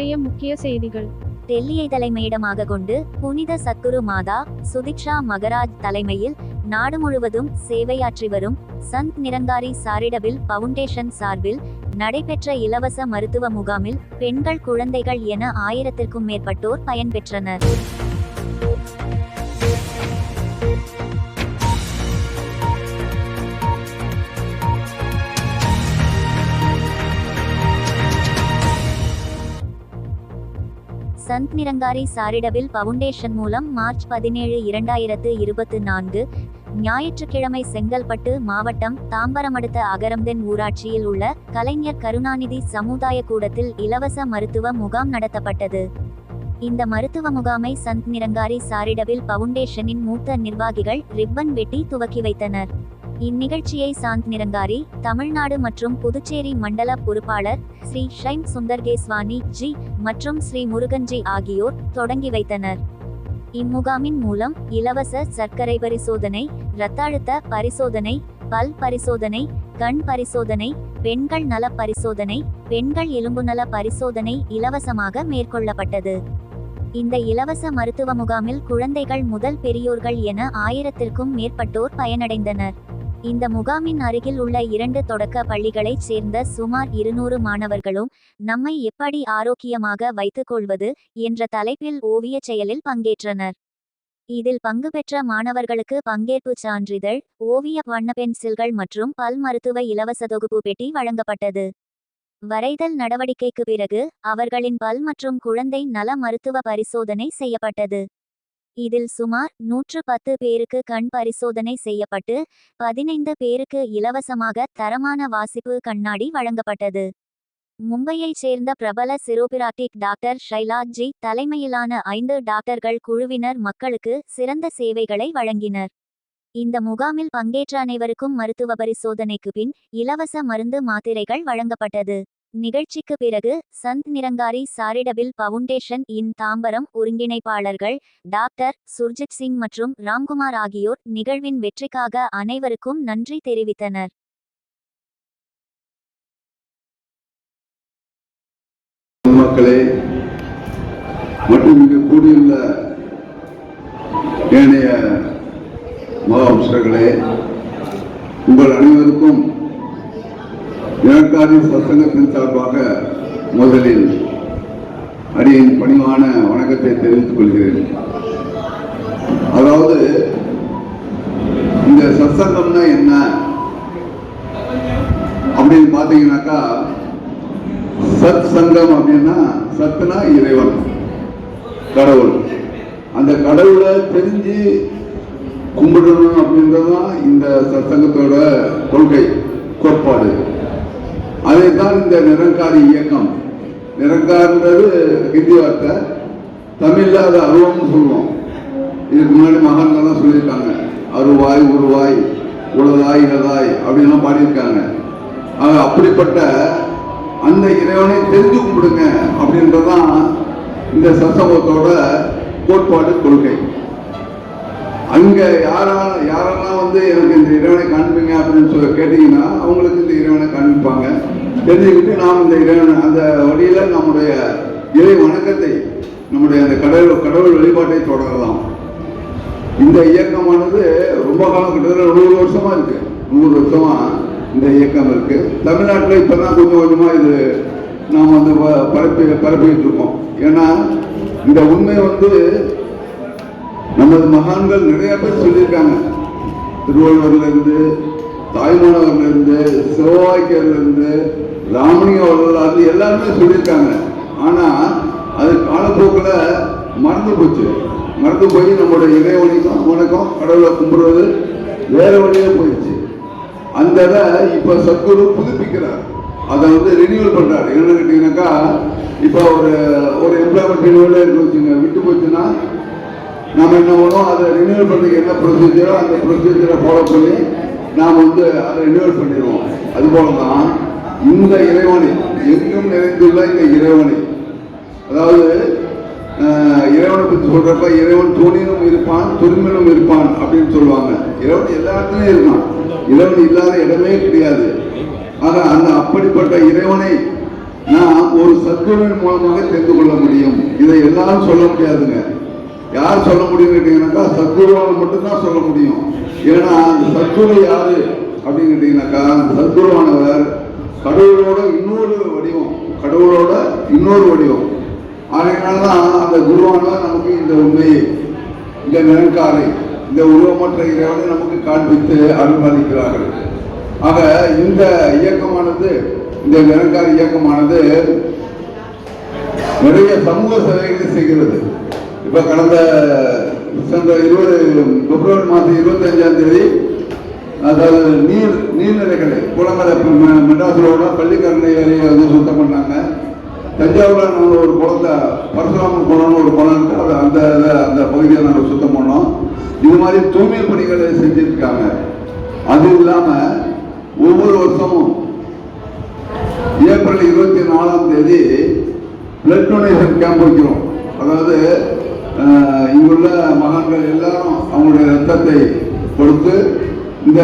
இன்றைய முக்கிய செய்திகள். டெல்லியை தலைமையிடமாக கொண்டு புனித சத்குரு மாதா சுதிக்ஷா மகராஜ் தலைமையில் நாடு முழுவதும் சேவையாற்றி வரும் சந்த் நிரங்காரி சாரிடபிள் பவுண்டேஷன் சார்பில் நடைபெற்ற இலவச மருத்துவ முகாமில் பெண்கள் குழந்தைகள் என ஆயிரத்திற்கும் மேற்பட்டோர் பயன்பெற்றனர் சந்த் நிரங்காரி சாரிடபிள் பவுண்டேஷன் மூலம் மார்ச் பதினேழு இரண்டாயிரத்து இருபத்து நான்கு ஞாயிற்றுக்கிழமை செங்கல்பட்டு மாவட்டம் தாம்பரம் அடுத்த அகரம்தென் ஊராட்சியில் உள்ள கலைஞர் கருணாநிதி சமுதாய கூடத்தில் இலவச மருத்துவ முகாம் நடத்தப்பட்டது. இந்த மருத்துவ முகாமை சந்த் நிரங்காரி சாரிடபிள் பவுண்டேஷனின் மூத்த நிர்வாகிகள் ரிப்பன் வெட்டி துவக்கி வைத்தனர். இந்நிகழ்ச்சியை சாந்த் நிரங்காரி தமிழ்நாடு மற்றும் புதுச்சேரி மண்டல பொறுப்பாளர் ஸ்ரீ ஷைம் சுந்தர்கேஸ்வானி ஜி மற்றும் ஸ்ரீ முருகன்ஜி ஆகியோர் தொடங்கி வைத்தனர். இம்முகாமின் மூலம் இலவச சர்க்கரை பரிசோதனை இரத்த அழுத்த பரிசோதனை பல் பரிசோதனை கண் பரிசோதனை பெண்கள் நல பரிசோதனை பெண்கள் எலும்பு நல பரிசோதனை இலவசமாக மேற்கொள்ளப்பட்டது. இந்த இலவச மருத்துவ முகாமில் குழந்தைகள் முதல் பெரியோர்கள் என ஆயிரத்திற்கும் மேற்பட்டோர் பயனடைந்தனர். இந்த முகாமின் அருகில் உள்ள இரண்டு தொடக்க பள்ளிகளைச் சேர்ந்த சுமார் இருநூறு மாணவர்களும் நம்மை எப்படி ஆரோக்கியமாக வைத்துக் கொள்வது என்ற தலைப்பில் ஓவியச் செயலில் பங்கேற்றனர். இதில் பங்கு பெற்ற மாணவர்களுக்கு பங்கேற்புச் சான்றிதழ் ஓவிய வண்ண பென்சில்கள் மற்றும் பல் மருத்துவ இலவச தொகுப்பு பெட்டி வழங்கப்பட்டது. வரைதல் நடவடிக்கைக்கு பிறகு அவர்களின் பல் மற்றும் குழந்தை நல மருத்துவ பரிசோதனை செய்யப்பட்டது. இதில் சுமார் நூற்று பத்து பேருக்கு கண் பரிசோதனை செய்யப்பட்டு பதினைந்து பேருக்கு இலவசமாக தரமான வாசிப்பு கண்ணாடி வழங்கப்பட்டது. மும்பையைச் சேர்ந்த பிரபல சிரோபிராட்டிக் டாக்டர் ஷைலாஜி தலைமையிலான ஐந்து டாக்டர்கள் குழுவினர் மக்களுக்கு சிறந்த சேவைகளை வழங்கினர். இந்த முகாமில் பங்கேற்ற அனைவருக்கும் மருத்துவ பரிசோதனைக்கு பின் இலவச மருந்து மாத்திரைகள் வழங்கப்பட்டது. நிகழ்ச்சிக்கு பிறகு சந்த் நிரங்காரி சாரிடபிள் பவுண்டேஷன் இன் தாம்பரம் ஒருங்கிணைப்பாளர்கள் டாக்டர் சுர்ஜித் சிங் மற்றும் ராம்குமார் ஆகியோர் நிகழ்வின் வெற்றிக்காக அனைவருக்கும் நன்றி தெரிவித்தனர். மக்களே மற்றும் இங்கு கூடியுள்ள ஏனைய மகாபுஷர்களே உங்கள் அனைவருக்கும் இலக்காரி சத்சங்கத்தின் சார்பாக முதலில் அடியின் பணிவான வணக்கத்தை தெரிவித்துக் கொள்கிறேன். அதாவது இந்த சத்சங்கம்னா என்ன? அப்படின்னு பார்த்தீங்கன்னாக்கா சத் சங்கம் அப்படின்னா சத்துனா இறைவன் கடவுள். அந்த கடவுளை தெரிஞ்சு கும்பிடணும் அப்படின்றதுதான் இந்த சத்சங்கத்தோட கொள்கை கோட்பாடு. அதைத்தான் இந்த நிறங்காரி இயக்கம். நிறங்கார்ன்றது ஹிந்தி வார்த்தை. தமிழ்ல அது அருவம்னு சொல்லுவோம். இதுக்கு முன்னாடி மகான்கள்லாம் சொல்லியிருக்காங்க. அருவாய் உருவாய் உளதாய் இளதாய் அப்படின்லாம் பாடியிருக்காங்க. ஆக அப்படிப்பட்ட அந்த இறைவனை தெரிஞ்சு கும்பிடுங்க அப்படின்றதான் இந்த சசவத்தோட கோட்பாடு கொள்கை. அங்க யாரால யாரெல்லாம் வந்து எனக்கு இந்த இறைவனை காண்பீங்க அப்படின்னு சொல்லி கேட்டீங்கன்னா அவங்களுக்கு இந்த இறைவனை காண்பிப்பாங்க. தெரிஞ்சுக்கிட்டு நாம் இந்த இறைவனை அந்த வழியில நம்முடைய இறை வணக்கத்தை நம்முடைய அந்த கடவுள் கடவுள் வழிபாட்டை தொடரலாம். இந்த இயக்கமானது ரொம்ப காலம் கிட்டத்தட்ட நூறு வருஷமா இருக்கு. நூறு வருஷமா இந்த இயக்கம் இருக்கு. தமிழ்நாட்டில் இப்பதான் கொஞ்சம் கொஞ்சமா இது நாம் வந்து ப- பரப்பி பரப்பிட்டு இருக்கோம். ஏன்னா இந்த உண்மை வந்து நமது மகான்கள் நிறைய பேர் சொல்லியிருக்காங்க. திருவள்ளுவர்ல தாய்மணவர்லேருந்து சிவவாய்க்கர்லேருந்து ராமணிய வரலாறு எல்லாருமே சொல்லியிருக்காங்க. ஆனால் அது காலப்போக்கில் மறந்து போச்சு. மறந்து போய் நம்மளுடைய இறைவனைக்கும் வணக்கம் கடவுளை கும்பிடுறது வேற வழியாக போயிடுச்சு. அந்த இதை இப்போ சத்குரு புதுப்பிக்கிறார். அதை வந்து ரினியூவல் பண்ணுறாரு என்னன்னு கேட்டிங்கன்னாக்கா இப்போ ஒரு ஒரு எம்ப்ளாய்மெண்ட் ரினியூவலே இருக்கு வச்சுங்க விட்டு போச்சுன்னா நம்ம என்ன பண்ணுவோம் அதை ரினியூவல் பண்ணுறதுக்கு என்ன ப்ரொசீஜரோ அந்த ப்ரொசீஜரை ஃபாலோ பண்ணி நாம் வந்து அதை ரினியூவல் பண்ணிடுவோம். அதுபோல தான் இந்த இறைவனை எங்கும் நிறைந்துள்ள இந்த இறைவனை. அதாவது இறைவனை பற்றி சொல்கிறப்ப இறைவன் துணியிலும் இருப்பான் துரும்பிலும் இருப்பான் அப்படின்னு சொல்லுவாங்க. இறைவன் எல்லா இடத்துலையும் இருக்கான் இறைவன் இல்லாத இடமே கிடையாது. ஆனால் அந்த அப்படிப்பட்ட இறைவனை நாம் ஒரு சத்குருவின் மூலமாக தெரிந்து கொள்ள முடியும். இதை எல்லாரும் சொல்ல முடியாதுங்க. யார் சொல்ல முடியும்னு கேட்டீங்கன்னாக்கா சத்குருவால் மட்டும்தான் சொல்ல முடியும். ஏன்னா அந்த சத்குரு யாரு? அப்படின்னு கேட்டீங்கன்னாக்கா அந்த சத்குருவானவர் கடவுளோட இன்னொரு வடிவம். கடவுளோட இன்னொரு வடிவம். அதனாலதான் அந்த குருவானவர் நமக்கு இந்த உண்மையை இந்த நிரங்காரை இந்த உருவமற்ற இறைவனை நமக்கு காண்பித்து அனுமதிக்கிறார்கள். ஆக இந்த இயக்கமானது இந்த நிரங்கார இயக்கமானது நிறைய சமூக சேவைகளை செய்கிறது. இப்ப கடந்த சென்ற இருபது பிப்ரவரி மாதம் இருபத்தி அஞ்சாம் தேதி அதாவது நீர் நீர்நிலைகளை குளங்களை இப்ப பள்ளிக்கரணை ஏரியை வந்து சுத்தம் பண்ணாங்க. தஞ்சாவூர்ல நாங்கள் ஒரு குளத்தை பரசுராமன் குளம்னு ஒரு குளம் இருக்கு. அது அந்த அந்த பகுதியை நாங்கள் சுத்தம் பண்ணோம். இது மாதிரி தூய்மை பணிகளை செஞ்சிருக்காங்க. அது இல்லாம ஒவ்வொரு வருஷமும் ஏப்ரல் இருபத்தி நாலாம் தேதி பிளட் டொனேஷன் கேம்ப் வைக்கிறோம். அதாவது இங்குள்ள மகான்கள் எல்லாரும் அவங்களுடைய ரத்தத்தை கொடுத்து இந்த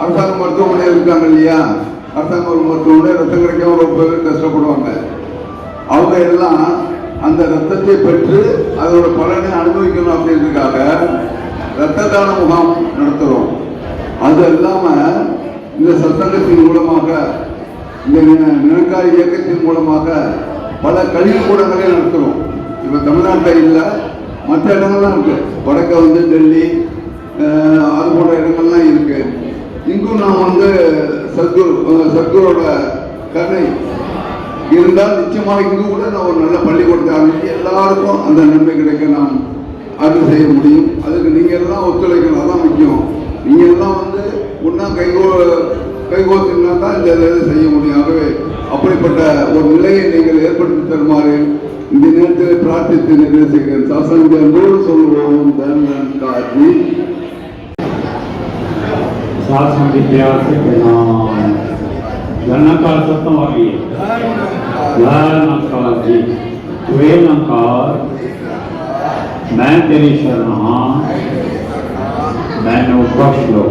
அரசாங்க மருத்துவமனை இருக்காங்க இல்லையா? அரசாங்க மருத்துவமனை ரத்தம் கிடைக்காம ரொம்ப பேர் கஷ்டப்படுவாங்க. அவங்க எல்லாம் அந்த ரத்தத்தை பெற்று அதோட பலனை அனுபவிக்கணும் அப்படின்றதுக்காக ரத்த தான முகாம் நடத்துகிறோம் அது இல்லாமல் இந்த சத்தங்கத்தின் மூலமாக இந்த நினைக்காய் இயக்கத்தின் மூலமாக பல கழிவு கூடங்களை நடத்துகிறோம் இப்போ தமிழ்நாட்டில் இல்லை. மற்ற இடங்கள்லாம் இருக்கு. வடக்க வந்து டெல்லி அது போன்ற இடங்கள்லாம் இருக்கு. இங்கும் நாம் வந்து சத்குரு அஹ், சத்குரோட கருணை. இருந்தால் நிச்சயமாக இங்கு கூட நான் ஒரு நல்ல பள்ளிக்கூடத்தை ஆரம்பித்து எல்லாருக்கும் அந்த நன்மை கிடைக்க நாம் அருள் செய்ய முடியும். அதுக்கு நீங்கள் எல்லாம் ஒத்துழைக்கணும். அதான் முக்கியம். நீங்கள் எல்லாம் வந்து ஒன்றா கைகோ கைகோத்தினா தான் இந்த இதை செய்ய முடியும். ஆகவே அப்படிப்பட்ட ஒரு நிலையை நீங்கள் ஏற்படுத்தி தருமாறு இந்த நேரத்தில் பிரார்த்தித்து நிறைவு செய்கிறேன் சாசங்க நூறு சொல்லுவோம் தர்மன் காட்சி साथ संगीत प्यार से प्रणाम धर्मकार सप्तमावी धर्मकार जी वे नकार मैं तेरी शरण हाँ मैंने बख्श लो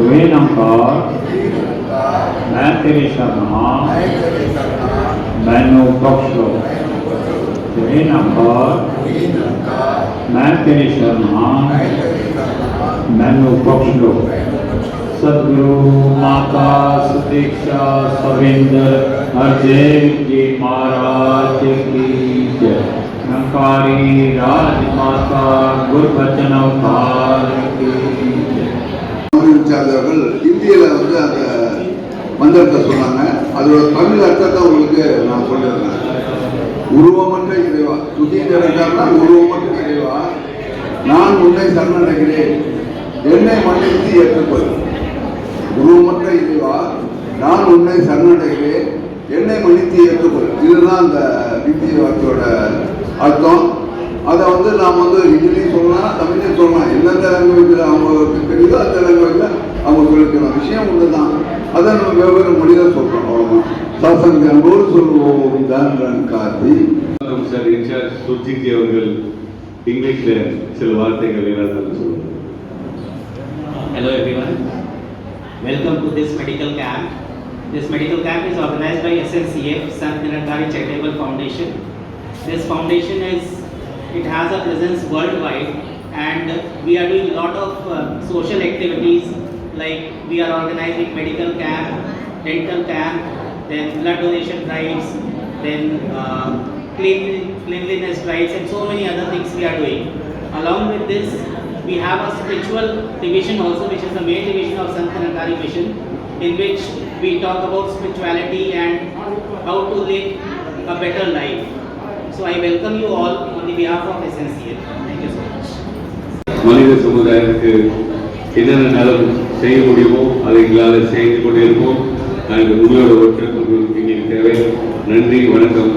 वे नकार मैं तेरी शरण हाँ मैंने बख्श लो वे नकार मैं तेरी शरण हाँ मैंने बख्श लो सदगुरु माता सुदीक्षा सविंद्र हरदेव जी महाराज की जय नकारी राजमाता गुरुबचन अवतार की जय சார்ந்தவர்கள் இந்தியில வந்து அந்த மந்திரத்தை சொன்னாங்க அதோட தமிழ் அர்த்தத்தை உங்களுக்கு நான் சொல்லிடுறேன். உருவமற்ற இறைவா. சுதீந்திரன்னா உருவமற்ற இறைவா. நான் உன்னை சரணடைகிறேன். என்னை மன்னித்து ஏற்றுக்கொள். உருவமற்ற இறைவா நான் உன்னை சரணடைகிறேன். என்னை மன்னித்து ஏற்றுக்கொள். இதுதான் அந்த வித்திய வார்த்தையோட அர்த்தம். அதை வந்து நாம் வந்து ஹிந்திலையும் சொல்லலாம் தமிழ்லையும் சொல்லலாம் எந்தெந்த லாங்குவேஜில் அவங்களுக்கு தெரியுதோ அந்த லாங்குவேஜில் அவங்க சொல்லிக்கலாம் விஷயம் ஒன்று தான் அதை நம்ம வெவ்வேறு மொழியில் சொல்கிறோம் அவ்வளோதான் சாசங்க நூறு சொல்லுவோம் தான் கார்த்தி சார் இன்சார்ஜ் சுர்ஜித் அவர்கள் இங்கிலீஷ்ல சில வார்த்தைகள் ஏதாவது சொல்லுங்க Hello everyone. Welcome to this medical camp. This medical camp is organized by SNCF, Sant Nirangari Charitable Foundation. This foundation is, it has a presence worldwide and we are doing a lot of uh, social activities like we are organizing medical camp, dental camp, then blood donation drives, then uh, clean, cleanliness drives and so many other things we are doing. Along with this, we have a spiritual division also, which is the main division of Sant Mission, in which we talk about spirituality and how to live a better life. So I welcome you all on the behalf of SNCL. Thank you so much. மனித சமுதாயத்துக்கு என்னென்ன நலம் செய்ய முடியுமோ அதை எங்களால் செய்து கொண்டிருப்போம் நாங்கள் உங்களோட ஒற்றுமை எங்களுக்கு தேவை நன்றி வணக்கம்